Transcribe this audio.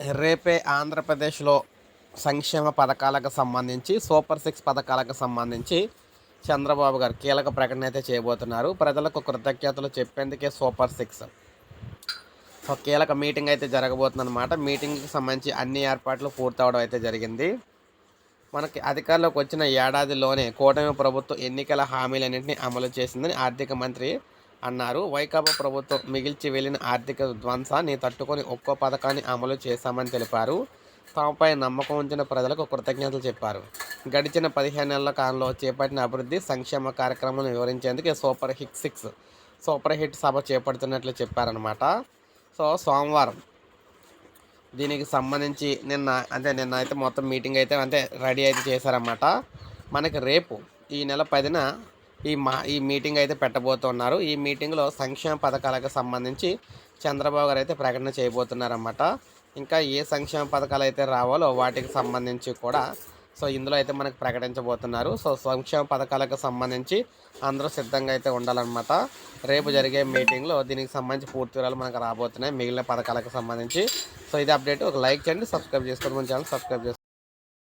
రేపే ఆంధ్రప్రదేశ్లో సంక్షేమ పథకాలకు సంబంధించి సూపర్ సిక్స్ పథకాలకు సంబంధించి చంద్రబాబు గారు కీలక ప్రకటన అయితే చేయబోతున్నారు. ప్రజలకు కృతజ్ఞతలు చెప్పేందుకే సూపర్ సిక్స్. ఒక కీలక మీటింగ్ అయితే జరగబోతుందన్నమాట. మీటింగ్కి సంబంధించి అన్ని ఏర్పాట్లు పూర్తవడం అయితే జరిగింది. మనకి అధికారంలోకి వచ్చిన ఏడాదిలోనే కూటమి ప్రభుత్వం ఎన్నికల హామీలన్నింటినీ అమలు చేసిందని ఆర్థిక మంత్రి అన్నారు. వైకాపా ప్రభుత్వం మిగిల్చి వెళ్ళిన ఆర్థిక ధ్వంసాన్ని తట్టుకొని ఒక్కో పథకాన్ని అమలు చేశామని తెలిపారు. తమపై నమ్మకం ఉంచిన ప్రజలకు కృతజ్ఞతలు చెప్పారు. గడిచిన పదిహేను నెలల కాలంలో చేపట్టిన అభివృద్ధి సంక్షేమ కార్యక్రమాలను వివరించేందుకు super hit six super hit సభ చేపడుతున్నట్లు చెప్పారనమాట సో సోమవారం దీనికి సంబంధించి నిన్న అంటే నిన్న అయితే మొత్తం మీటింగ్ అయితే అంటే రెడీ అయితే చేశారన్నమాట. మనకి రేపు ఈ నెల పదిన ఈ మా ఈ మీటింగ్ అయితే పెట్టబోతున్నారు. ఈ మీటింగ్లో సంక్షేమ పథకాలకు సంబంధించి చంద్రబాబు గారు అయితే ప్రకటన చేయబోతున్నారన్నమాట. ఇంకా ఏ సంక్షేమ పథకాలు అయితే రావాలో వాటికి సంబంధించి కూడా సో ఇందులో అయితే మనకు ప్రకటించబోతున్నారు. సో సంక్షేమ పథకాలకు సంబంధించి అందరూ సిద్ధంగా అయితే ఉండాలన్నమాట. రేపు జరిగే మీటింగ్లో దీనికి సంబంధించి పూర్తి వివరాలు మనకు రాబోతున్నాయి. మిగిలిన పథకాలకు సంబంధించి. సో ఇది అప్డేట్. ఒక లైక్ చేయండి సబ్స్క్రైబ్ చేసుకోండి. మన ఛానల్ సబ్స్క్రైబ్ చేసుకోండి.